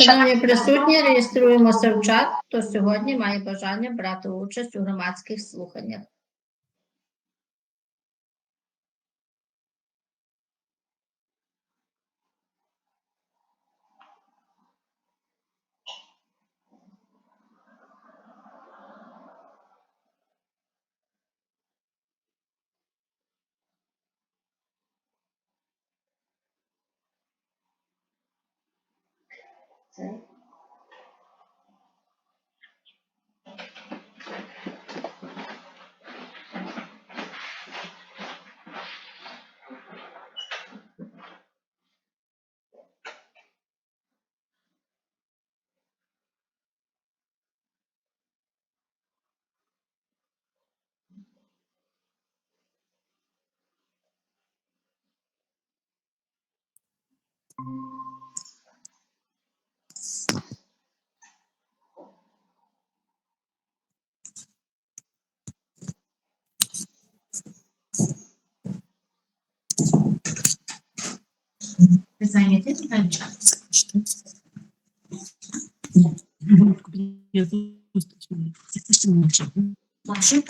Шановні присутні, реєструємося в чат, хто сьогодні має бажання брати участь у громадських слуханнях. Ви зайняті питання? Ваше?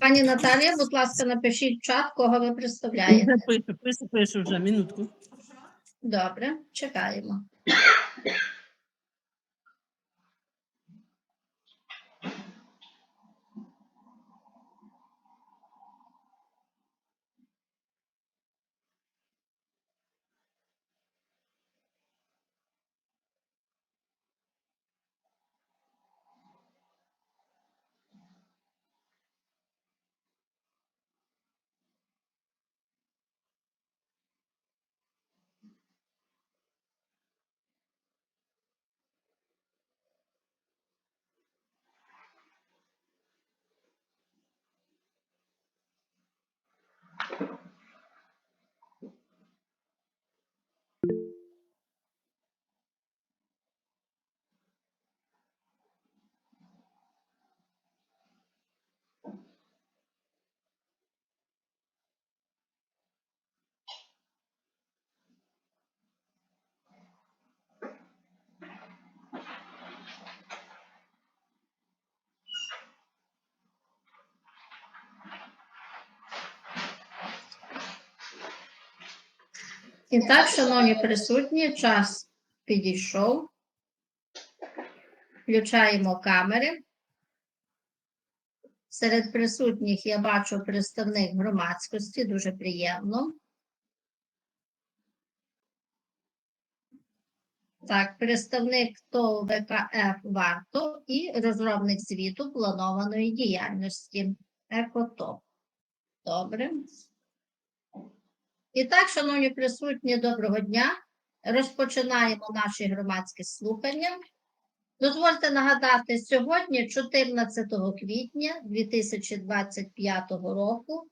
Пані Наталія, будь ласка, напишіть в чат, кого ви представляєте. Пишу, пишу, пишу вже, минутку. Добре, чекаємо. І так, шановні присутні, час підійшов. Включаємо камери. Серед присутніх я бачу представник громадськості, дуже приємно. Так, представник ТОВ ВКФ «Варто» і розробник звіту планованої діяльності ЕКОТОП. Добре. І так, шановні присутні, доброго дня. Розпочинаємо наші громадські слухання. Дозвольте нагадати, сьогодні, 14 квітня 2025 року,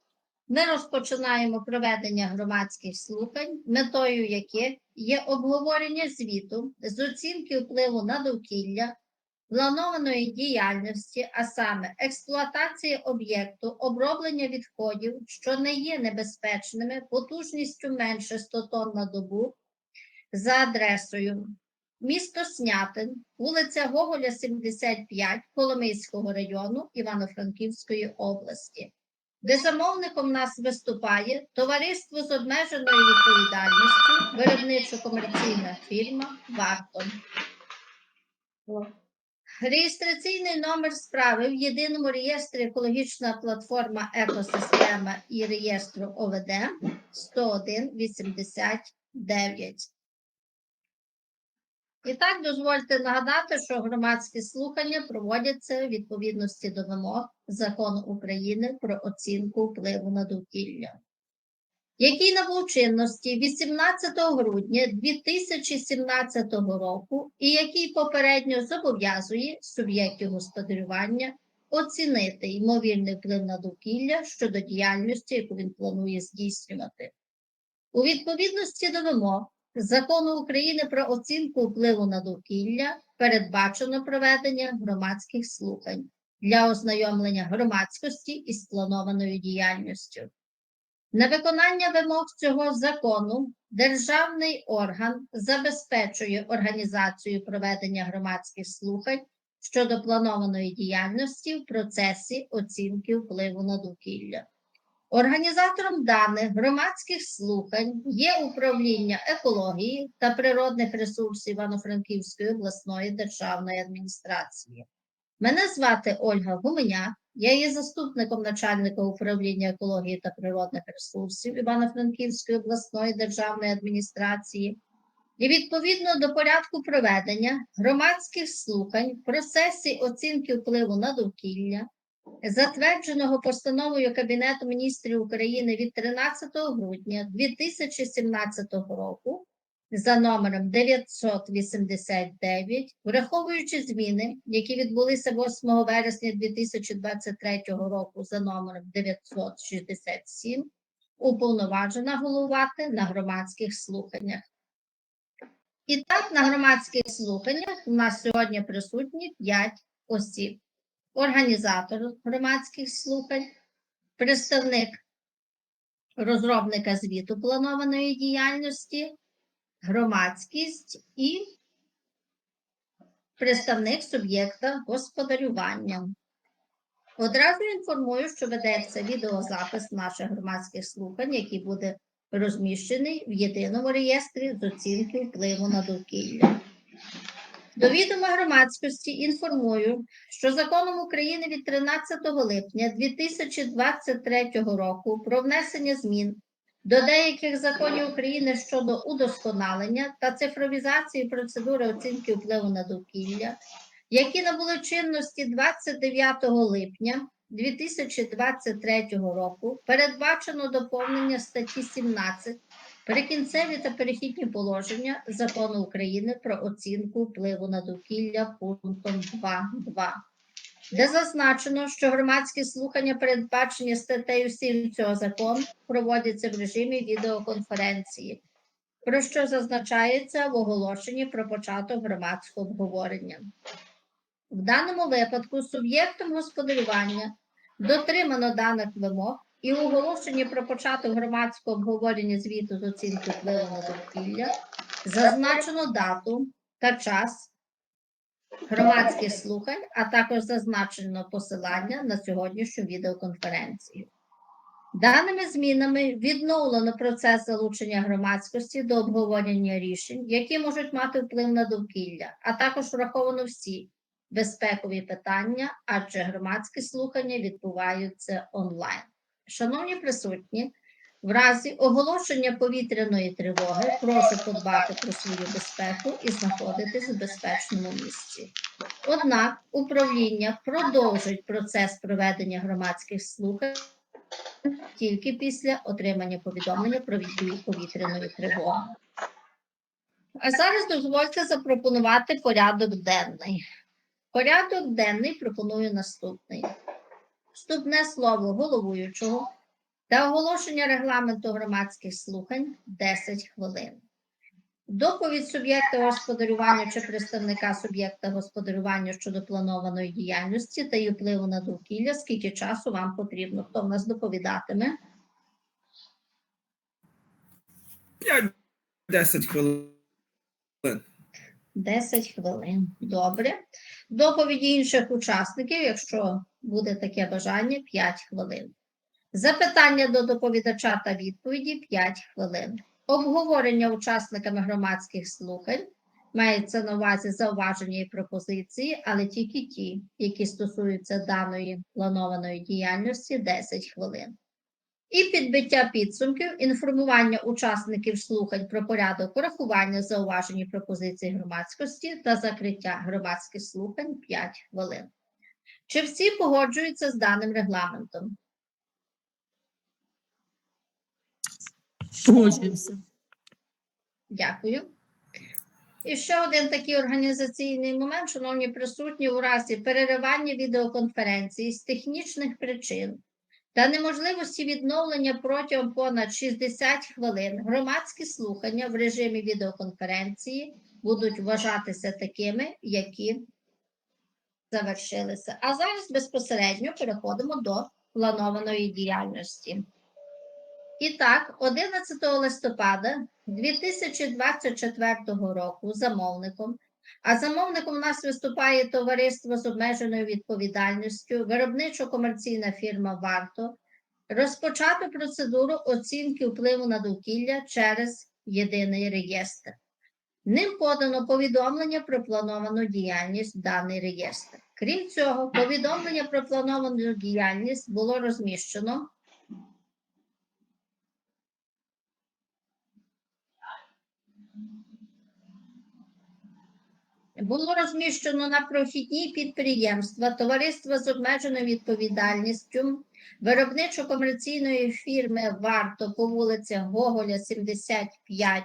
ми розпочинаємо проведення громадських слухань, метою яких є обговорення звіту з оцінки впливу на довкілля, планованої діяльності, а саме експлуатації об'єкту, оброблення відходів, що не є небезпечними, потужністю менше 100 тонн на добу, за адресою місто Снятин, вулиця Гоголя, 75, Коломийського району Івано-Франківської області. Де замовником нас виступає товариство з обмеженою відповідальністю, виробничо-комерційна фірма Вартон. Реєстраційний номер справи в єдиному реєстрі екологічна платформа Екосистема і реєстру ОВД 10189. І так, дозвольте нагадати, що громадські слухання проводяться у відповідності до вимог Закону України про оцінку впливу на довкілля, який набув чинності 18 грудня 2017 року і який попередньо зобов'язує суб'єктів господарювання оцінити ймовірний вплив на довкілля щодо діяльності, яку він планує здійснювати. У відповідності до вимог Закону України про оцінку впливу на довкілля передбачено проведення громадських слухань для ознайомлення громадськості із планованою діяльністю. На виконання вимог цього закону державний орган забезпечує організацію проведення громадських слухань щодо планованої діяльності в процесі оцінки впливу на довкілля. Організатором даних громадських слухань є управління екології та природних ресурсів Івано-Франківської обласної державної адміністрації. Мене звати Ольга Гуменяк, я є заступником начальника управління екології та природних ресурсів Івано-Франківської обласної державної адміністрації. І відповідно до порядку проведення громадських слухань в процесі оцінки впливу на довкілля, затвердженого постановою Кабінету міністрів України від 13 грудня 2017 року за номером 989, враховуючи зміни, які відбулися 8 вересня 2023 року за номером 967, уповноважена головувати на громадських слуханнях. І так, на громадських слуханнях у нас сьогодні присутні 5 осіб. Організатор громадських слухань, представник розробника звіту планованої діяльності, громадськість і представник суб'єкта господарювання. Одразу інформую, що ведеться відеозапис наших громадських слухань, який буде розміщений в єдиному реєстрі з оцінки впливу на довкілля. До відома громадськості інформую, що законом України від 13 липня 2023 року про внесення змін до деяких законів України щодо удосконалення та цифровізації процедури оцінки впливу на довкілля, які набули чинності 29 липня 2023 року, передбачено доповнення статті 17 Прикінцеві та перехідні положення Закону України про оцінку впливу на довкілля пунктом 2.2, де зазначено, що громадські слухання, передбачені статтею 7 цього закону, проводяться в режимі відеоконференції, про що зазначається в оголошенні про початок громадського обговорення. В даному випадку суб'єктом господарювання дотримано даних вимог і у оголошенні про початок громадського обговорення звіту з оцінки впливу на довкілля зазначено дату та час громадських слухань, а також зазначено посилання на сьогоднішню відеоконференцію. Даними змінами відновлено процес залучення громадськості до обговорення рішень, які можуть мати вплив на довкілля, а також враховано всі безпекові питання, адже громадські слухання відбуваються онлайн. Шановні присутні, в разі оголошення повітряної тривоги прошу подбати про свою безпеку і знаходитись у безпечному місці. Однак управління продовжить процес проведення громадських слухань тільки після отримання повідомлення про відбій повітряної тривоги. А зараз дозвольте запропонувати порядок денний. Порядок денний пропоную наступний. Вступне слово головуючого та оголошення регламенту громадських слухань 10 хвилин. Доповідь суб'єкта господарювання чи представника суб'єкта господарювання щодо планованої діяльності та її впливу на довкілля, скільки часу вам потрібно? Хто в нас доповідатиме? 5-10 хвилин. 10 хвилин. Добре. Доповіді інших учасників, якщо буде таке бажання, 5 хвилин. Запитання до доповідача та відповіді 5 хвилин. Обговорення учасниками громадських слухань мається на увазі зауваження і пропозиції, але тільки ті, які стосуються даної планованої діяльності 10 хвилин. І підбиття підсумків, інформування учасників слухань про порядок порахування зауважень і пропозицій громадськості та закриття громадських слухань 5 хвилин. Чи всі погоджуються з даним регламентом? Погоджуємося. Дякую. І ще один такий організаційний момент, шановні присутні, у разі переривання відеоконференції з технічних причин та неможливості відновлення протягом понад 60 хвилин громадські слухання в режимі відеоконференції будуть вважатися такими, які завершилися. А зараз безпосередньо переходимо до планованої діяльності. І так, 11 листопада 2024 року замовником, а замовником у нас виступає товариство з обмеженою відповідальністю, виробничо-комерційна фірма Варто, розпочато процедуру оцінки впливу на довкілля через єдиний реєстр. Ним подано повідомлення про плановану діяльність в даний реєстр. Крім цього, повідомлення про плановану діяльність було розміщено було розміщено на прохідні підприємства, товариства з обмеженою відповідальністю, виробничо-комерційної фірми Варто по вулиці Гоголя, 75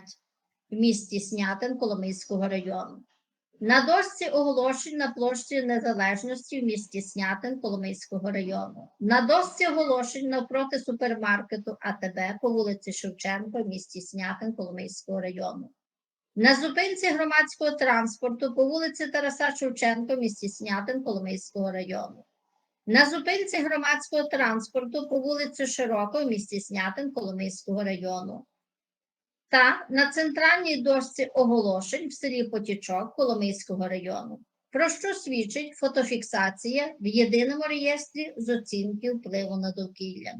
в місті Снятин Коломийського району. На дошці оголошень на площі Незалежності в місті Снятин Коломийського району. На дошці оголошень навпроти супермаркету АТБ по вулиці Шевченко в місті Снятин Коломийського району. На зупинці громадського транспорту по вулиці Тараса Шевченка в місті Снятин Коломийського району. На зупинці громадського транспорту по вулиці Широко місті Снятин Коломийського району. Та на центральній дошці оголошень в селі Потічок Коломийського району, про що свідчить фотофіксація в єдиному реєстрі з оцінки впливу на довкілля.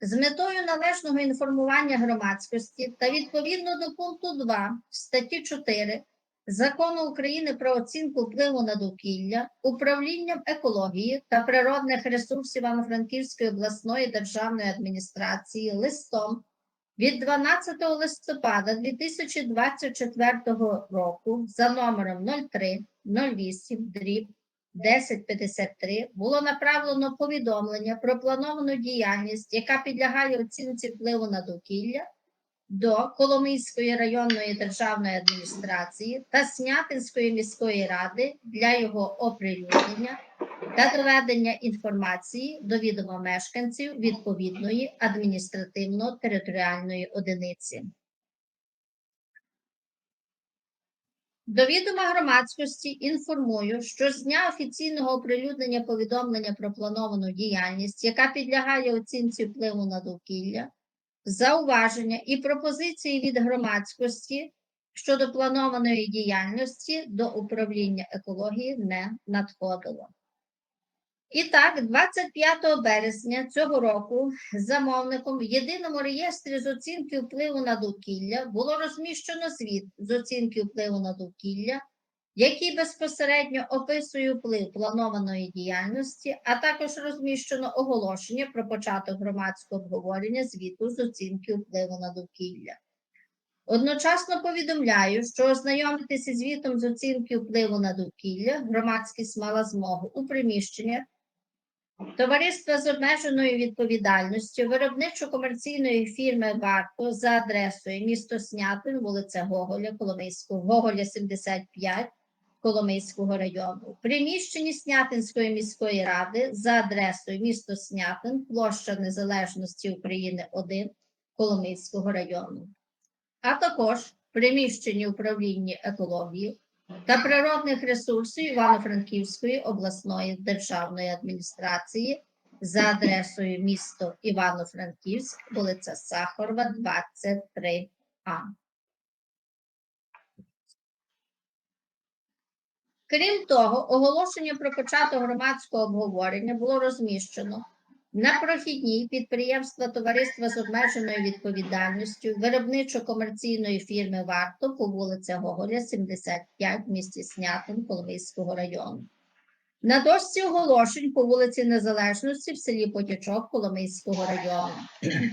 З метою належного інформування громадськості та відповідно до пункту 2 статті 4 Закону України про оцінку впливу на довкілля, управлінням екології та природних ресурсів Івано-Франківської обласної державної адміністрації листом від 12 листопада 2024 року за номером 03 08 дріб 1053 було направлено повідомлення про плановану діяльність, яка підлягає оцінці впливу на довкілля до Коломийської районної державної адміністрації та Снятинської міської ради для його оприлюднення та доведення інформації до відома мешканців відповідної адміністративно-територіальної одиниці. До відома громадськості інформую, що з дня офіційного оприлюднення повідомлення про плановану діяльність, яка підлягає оцінці впливу на довкілля, зауваження і пропозиції від громадськості щодо планованої діяльності до управління екології не надходило. І так, 25 березня цього року замовником в єдиному реєстрі з оцінки впливу на довкілля було розміщено звіт з оцінки впливу на довкілля, який безпосередньо описує вплив планованої діяльності, а також розміщено оголошення про початок громадського обговорення звіту з оцінки впливу на довкілля. Одночасно повідомляю, що ознайомитися звітом з оцінки впливу на довкілля громадськість мала змогу у приміщеннях Товариства з обмеженою відповідальністю виробничо-комерційної фірми Варто за адресою місто Снятин, вулиця Гоголя, Коломийського, Гоголя 75, Коломийського району. Приміщенні Снятинської міської ради за адресою місто Снятин, площа Незалежності України 1, Коломийського району. А також в приміщенні управління екології та природних ресурсів Івано-Франківської обласної державної адміністрації за адресою місто Івано-Франківськ, вулиця Сахарова, 23А. Крім того, оголошення про початок громадського обговорення було розміщено на прохідній підприємства товариства з обмеженою відповідальністю виробничо-комерційної фірми Варто по вулиця Гоголя, 75 в місті Снятин Коломийського району. На дошці оголошень по вулиці Незалежності в селі Потічок Коломийського району.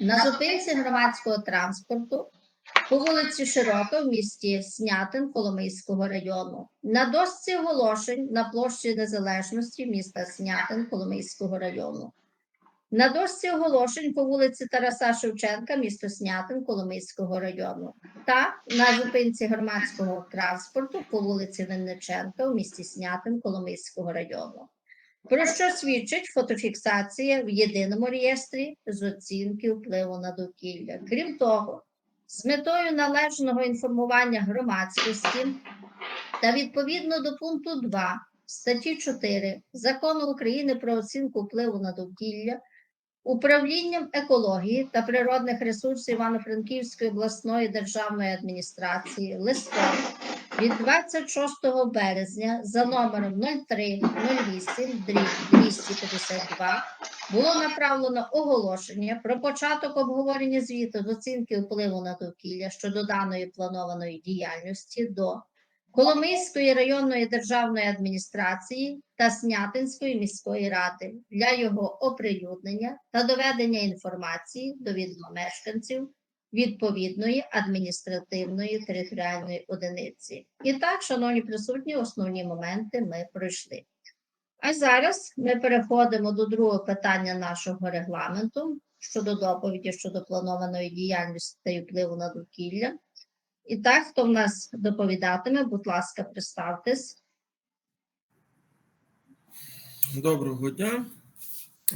На зупинці громадського транспорту по вулиці Широка в місті Снятин Коломийського району. На дошці оголошень на площі Незалежності міста Снятин Коломийського району. На дошці оголошень по вулиці Тараса Шевченка, місто Снятин Коломийського району. Та на зупинці громадського транспорту по вулиці Винниченка в місті Снятин Коломийського району. Про що свідчить фотофіксація в єдиному реєстрі з оцінки впливу на довкілля. Крім того, з метою належного інформування громадськості та відповідно до пункту 2 статті 4 Закону України про оцінку впливу на довкілля Управлінням екології та природних ресурсів Івано-Франківської обласної державної адміністрації листом від 26 березня за номером 0308 252 було направлено оголошення про початок обговорення звіту з оцінки впливу на довкілля щодо даної планованої діяльності до Коломийської районної державної адміністрації та Снятинської міської ради для його оприлюднення та доведення інформації до відома мешканців відповідної адміністративної територіальної одиниці. І так, шановні присутні, основні моменти ми пройшли. А зараз ми переходимо до другого питання нашого регламенту щодо доповіді щодо планованої діяльності та впливу на довкілля. І так, хто в нас доповідатиме, будь ласка, представтесь. Доброго дня.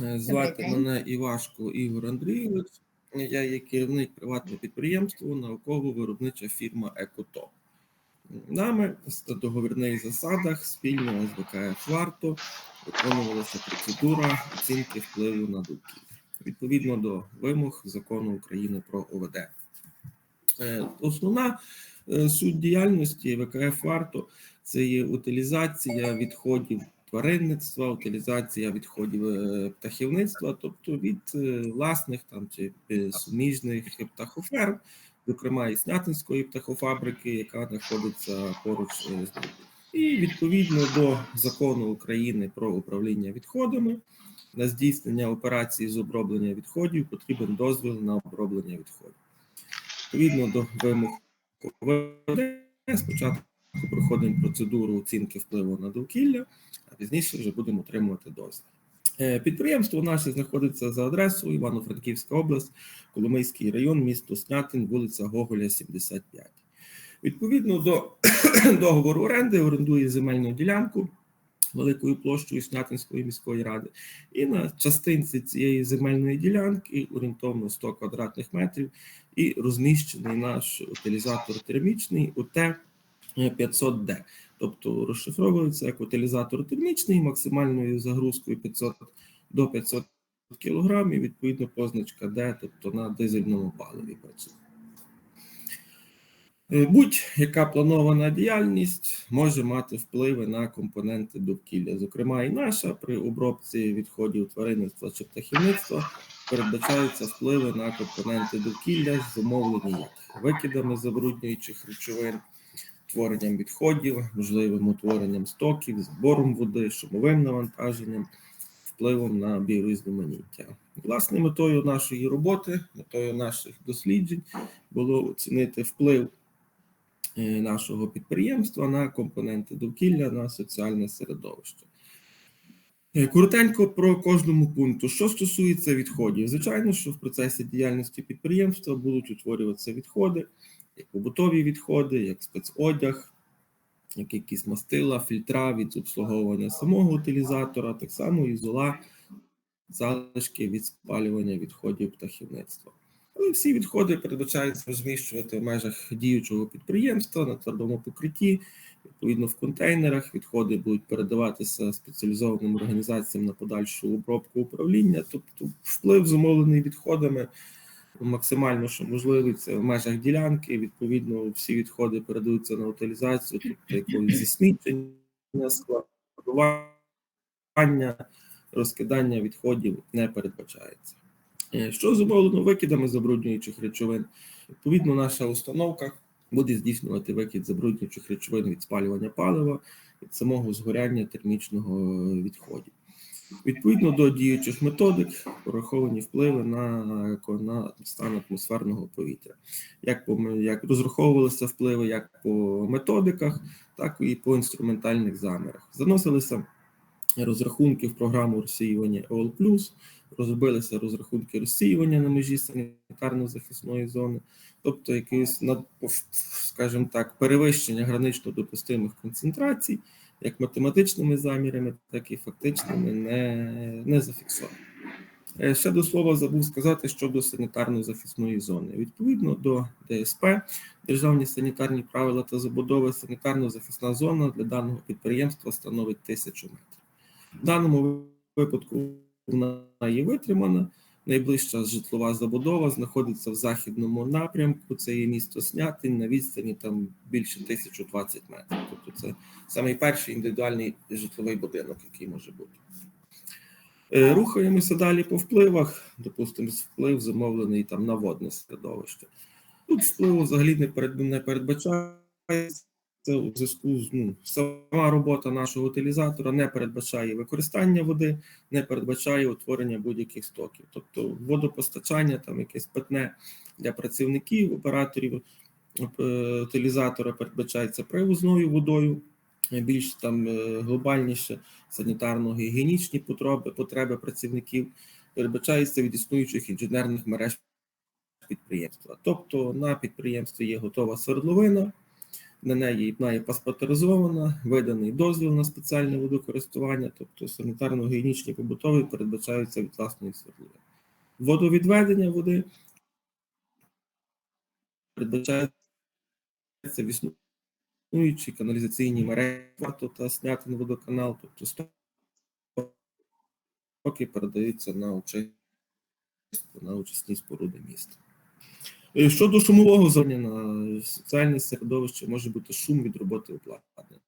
Е, Звати мене Івашко Ігор Андрійович. Я є керівник приватного підприємства, науково-виробнича фірма Екото. Нами на договірних засадах спільно з ВКФ Варто виконувалася процедура оцінки впливу на довкілля відповідно до вимог закону України про ОВД. Е, Основна е, суть діяльності ВКФ Варто це є утилізація відходів тваринництва, утилізація відходів е, птахівництва, тобто від е, власних там чи е, суміжних птахоферм, зокрема і Снятинської птахофабрики, яка знаходиться поруч з. І відповідно до закону України про управління відходами на здійснення операції з оброблення відходів потрібен дозвіл на оброблення відходів. Відповідно до вимог спочатку проходимо процедуру оцінки впливу на довкілля, а пізніше вже будемо отримувати дозвіл. Е, Підприємство наше знаходиться за адресою Івано-Франківська область, Коломийський район, місто Снятин, вулиця Гоголя, 75. Відповідно до договору оренди орендує земельну ділянку великою площею Снятинської міської ради. І на частинці цієї земельної ділянки орієнтовно 100 квадратних метрів і розміщений наш утилізатор термічний УТ 500D. Тобто розшифровується як утилізатор термічний максимальною загрузкою 500 до 500 кг, і відповідно позначка D, тобто на дизельному паливі працює. Е, Будь-яка планована діяльність може мати впливи на компоненти довкілля. Зокрема, і наша при обробці відходів тваринництва чи птахівництва передбачаються впливи на компоненти довкілля, зумовлені як викидами забруднюючих речовин, творенням відходів, можливим утворенням стоків, збором води, шумовим навантаженням, впливом на біорізноманіття. Власне, метою нашої роботи, метою наших досліджень було оцінити вплив е, нашого підприємства на компоненти довкілля, на соціальне середовище. Е, Коротенько про кожному пункту. Що стосується відходів, звичайно, що в процесі діяльності підприємства будуть утворюватися відходи, як побутові відходи, як спецодяг, як якісь мастила, фільтра від обслуговування самого утилізатора, так само і зола, залишки від спалювання відходів птахівництва. Але всі відходи передбачається розміщувати в межах діючого підприємства на твердому покритті. Відповідно, в контейнерах відходи будуть передаватися спеціалізованим організаціям на подальшу обробку управління. Тобто, вплив зумовлений відходами максимально, що можливий, це в межах ділянки. Відповідно, всі відходи передаються на утилізацію, тобто якогось засмічення, складування, розкидання відходів не передбачається. Е, Що зумовлено викидами забруднюючих речовин? Відповідно, наша установка буде здійснювати викид забруднюючих речовин від спалювання палива, від самого згоряння термічного відходів. Відповідно до діючих методик, пораховані впливи на, на стан атмосферного повітря. Як, по, як розраховувалися впливи як по методиках, так і по інструментальних замірах. Заносилися розрахунки в програму розсіювання ОЛ+, розробилися розрахунки розсіювання на межі санітарно-захисної зони, тобто якесь, над- скажімо так, перевищення гранично допустимих концентрацій, як математичними замірами, так і фактичними, не, не зафіксовано. Е, Ще до слова забув сказати щодо санітарно-захисної зони. Відповідно до ДСП, державні санітарні правила та забудови, санітарно-захисна зона для даного підприємства становить тисячу метрів. В даному випадку вона є витримана. Найближча житлова забудова знаходиться в західному напрямку. Це є місто Снятин на відстані там більше 1020 метрів. Тобто це самий перший індивідуальний житловий будинок, який може бути. Е, Рухаємося далі по впливах. Допустимо, вплив замовлений там на водне середовище. Тут впливу взагалі не перед передбачається у зв'язку з ну, сама робота нашого утилізатора не передбачає використання води, не передбачає утворення будь-яких стоків. Тобто водопостачання, там якесь питне для працівників, операторів е, утилізатора передбачається привозною водою, більш там е, глобальніше санітарно-гігієнічні потреби, потреби працівників передбачається від існуючих інженерних мереж підприємства. Тобто на підприємстві є готова свердловина, на неї вона є паспортеризована, виданий дозвіл на спеціальне водокористування, тобто санітарно-гігієнічні побутові передбачаються від власної свердловини. Водовідведення води передбачається в існуючій каналізаційній мережі та снятин водоканал, тобто стоки передаються на очисні споруди міста. Щодо шумового зонення на соціальне середовище може бути шум від роботи обладнання.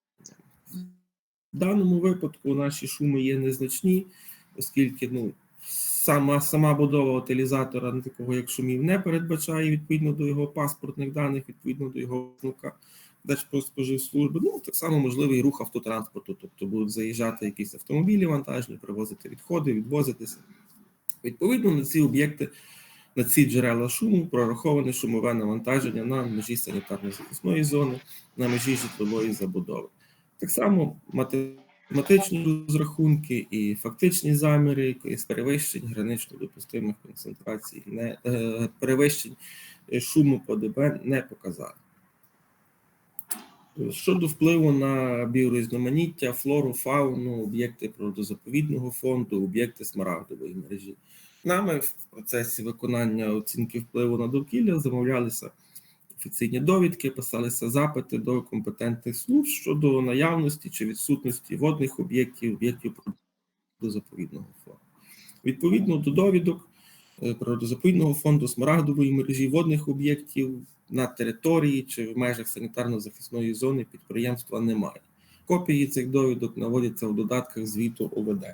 В даному випадку наші шуми є незначні, оскільки ну, сама, сама будова утилізатора такого як шумів не передбачає відповідно до його паспортних даних, відповідно до його внука Держпродспоживслужби. Ну, так само можливий рух автотранспорту, тобто будуть заїжджати якісь автомобілі вантажні, привозити відходи, відвозитися. Відповідно, на ці об'єкти на ці джерела шуму прораховане шумове навантаження на межі санітарно-захисної зони, на межі житлової забудови. Так само математичні розрахунки і фактичні заміри якоїсь перевищень гранично допустимих концентрацій, не, е, перевищень шуму по ДБ не показали. Щодо впливу на біорізноманіття, флору, фауну, об'єкти природозаповідного фонду, об'єкти смарагдової мережі. Нами в процесі виконання оцінки впливу на довкілля замовлялися офіційні довідки, писалися запити до компетентних служб щодо наявності чи відсутності водних об'єктів, об'єктів природозаповідного фонду. Відповідно до довідок е, природозаповідного фонду, смарагдової мережі водних об'єктів на території чи в межах санітарно-захисної зони підприємства немає. Копії цих довідок наводяться в додатках звіту ОВД.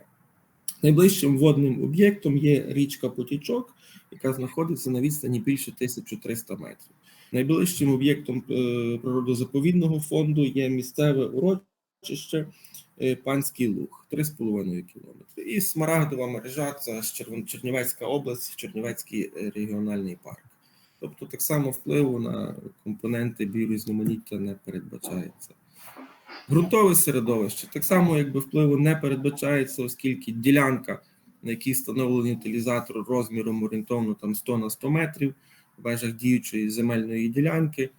Найближчим водним об'єктом є річка Потічок, яка знаходиться на відстані більше 1300 метрів. Найближчим об'єктом е, природозаповідного фонду є місцеве урочище е, Панський Луг 3,5 км. І Смарагдова мережа це Чернівецька область, Чернівецький е, регіональний парк. Тобто, так само впливу на компоненти біорізноманіття не передбачається. Ґрунтове середовище так само, якби впливу не передбачається, оскільки ділянка, на якій встановлений утилізатор розміром орієнтовно там 100 на 100 метрів в межах діючої земельної ділянки.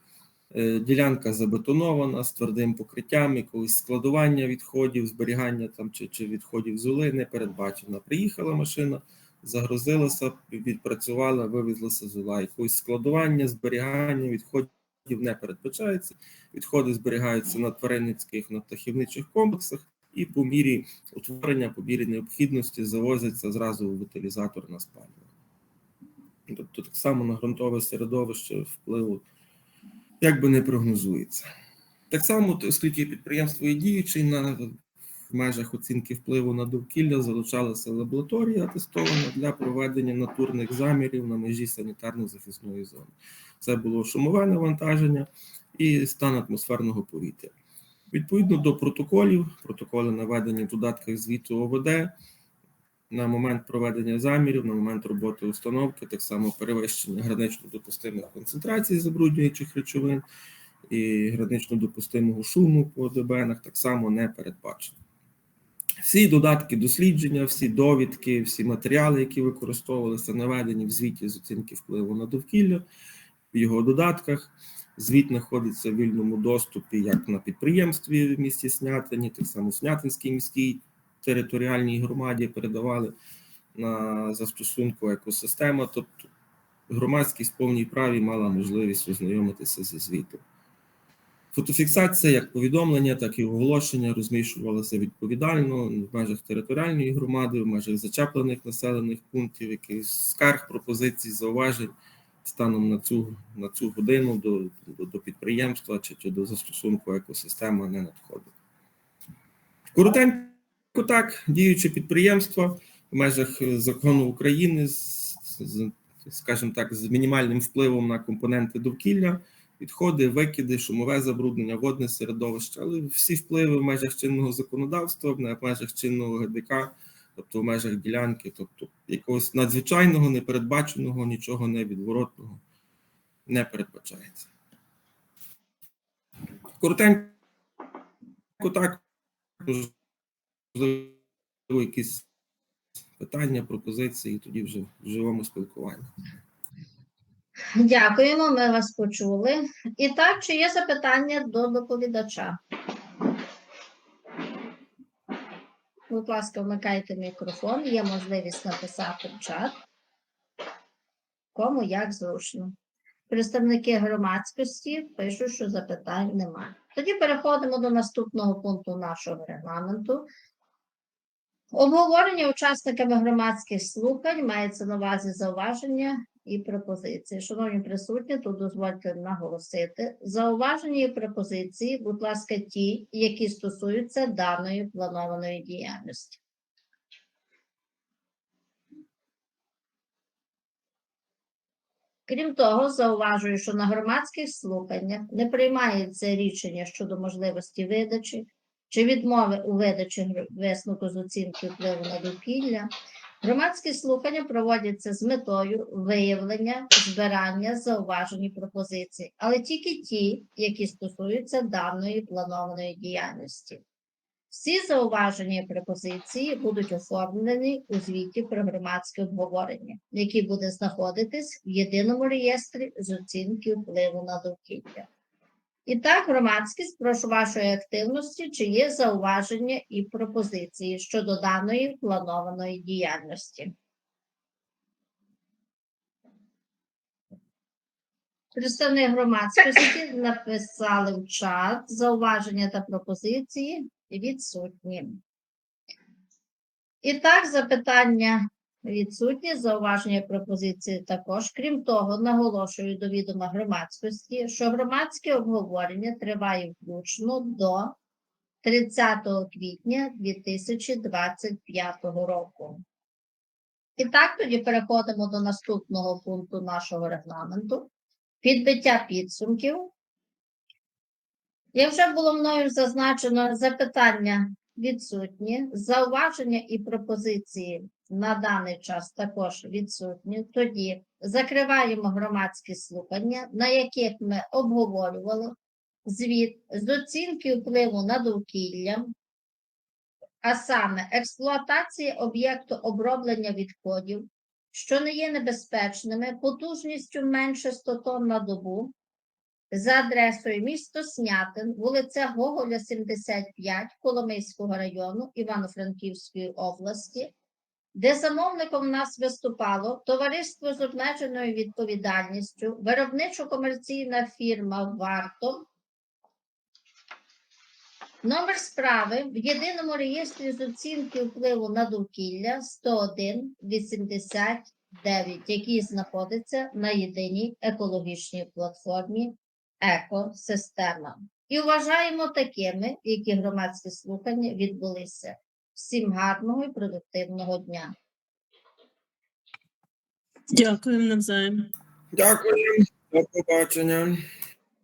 Е, Ділянка забетонована з твердим покриттям, якогось складування відходів, зберігання там чи, чи відходів золи не передбачено. Приїхала машина, загрузилася, відпрацювала, вивезлася зола. Якогось складування, зберігання відходів не передбачається. Відходи зберігаються на тваринницьких на птахівничих комплексах, і по мірі утворення, по мірі необхідності завозяться зразу в утилізатор на спалювання. Тобто, так само на ґрунтове середовище впливу якби не прогнозується. Так само, оскільки підприємство є діючий на в межах оцінки впливу на довкілля залучалася лабораторія атестована для проведення натурних замірів на межі санітарно-захисної зони. Це було шумове навантаження і стан атмосферного повітря. Відповідно до протоколів, протоколи наведені в додатках звіту ОВД. На момент проведення замірів, на момент роботи установки, так само перевищення гранично допустимих концентрацій забруднюючих речовин і гранично допустимого шуму по ДБНах так само не передбачено. Всі додатки дослідження, всі довідки, всі матеріали, які використовувалися, наведені в звіті з оцінки впливу на довкілля, в його додатках. Звіт знаходиться в вільному доступі як на підприємстві в місті Снятині, так само в Снятинській міській територіальній громаді передавали на застосунку екосистема. Тобто громадськість в повній праві мала можливість ознайомитися зі звітом. Фотофіксація, як повідомлення, так і оголошення розміщувалися відповідально в межах територіальної громади, в межах зачеплених населених пунктів, якихось скарг, пропозицій, зауважень станом на цю, на цю годину до, до, до підприємства чи, до застосунку екосистеми не надходить. Коротенько так, діюче підприємство в межах е, закону України з, з скажімо так, з мінімальним впливом на компоненти довкілля, відходи, викиди, шумове забруднення, водне середовище, але всі впливи в межах чинного законодавства, в межах чинного ГДК, тобто в межах ділянки, тобто якогось надзвичайного, непередбаченого, нічого невідворотного не передбачається. Коротенько так, можливо, якісь питання, пропозиції, тоді вже в живому спілкуванні. Дякуємо, ми вас почули. І так, чи є запитання до доповідача? Будь ласка, вмикайте мікрофон, є можливість написати в чат. Кому як зручно. Представники громадськості пишуть, що запитань немає. Тоді переходимо до наступного пункту нашого регламенту. Обговорення учасниками громадських слухань мається на увазі зауваження і пропозиції. Шановні присутні, тут дозвольте наголосити. Зауваження і пропозиції, будь ласка, ті, які стосуються даної планованої діяльності. Крім того, зауважую, що на громадських слуханнях не приймається рішення щодо можливості видачі чи відмови у видачі висновку з оцінки впливу на довкілля. Громадські слухання проводяться з метою виявлення, збирання зауважень і пропозицій, але тільки ті, які стосуються даної планованої діяльності. Всі зауваження і пропозиції будуть оформлені у звіті про громадське обговорення, який буде знаходитись в єдиному реєстрі з оцінки впливу на довкілля. І так, громадськість, прошу вашої активності, чи є зауваження і пропозиції щодо даної планованої діяльності. Представник громадськості написали в чат зауваження та пропозиції відсутні. І так, запитання відсутні, зауваження пропозиції також. Крім того, наголошую до відома громадськості, що громадське обговорення триває включно до 30 квітня 2025 року. І так, тоді переходимо до наступного пункту нашого регламенту. Підбиття підсумків. Як вже було мною зазначено, запитання відсутні, зауваження і пропозиції на даний час також відсутні. Тоді закриваємо громадські слухання, на яких ми обговорювали звіт з оцінки впливу на довкілля, а саме експлуатація об'єкту оброблення відходів, що не є небезпечними, потужністю менше 100 тонн на добу, за адресою місто Снятин, вулиця Гоголя, 75, Коломийського району Івано-Франківської області, де замовником в нас виступало товариство з обмеженою відповідальністю, виробничо-комерційна фірма Варто. Номер справи в єдиному реєстрі з оцінки впливу на довкілля 101 89, який знаходиться на єдиній екологічній платформі екосистема. І вважаємо такими, які громадські слухання відбулися. Всім гарного і продуктивного дня. Дякуємо навзаєм. Дякую, до побачення.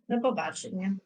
До побачення.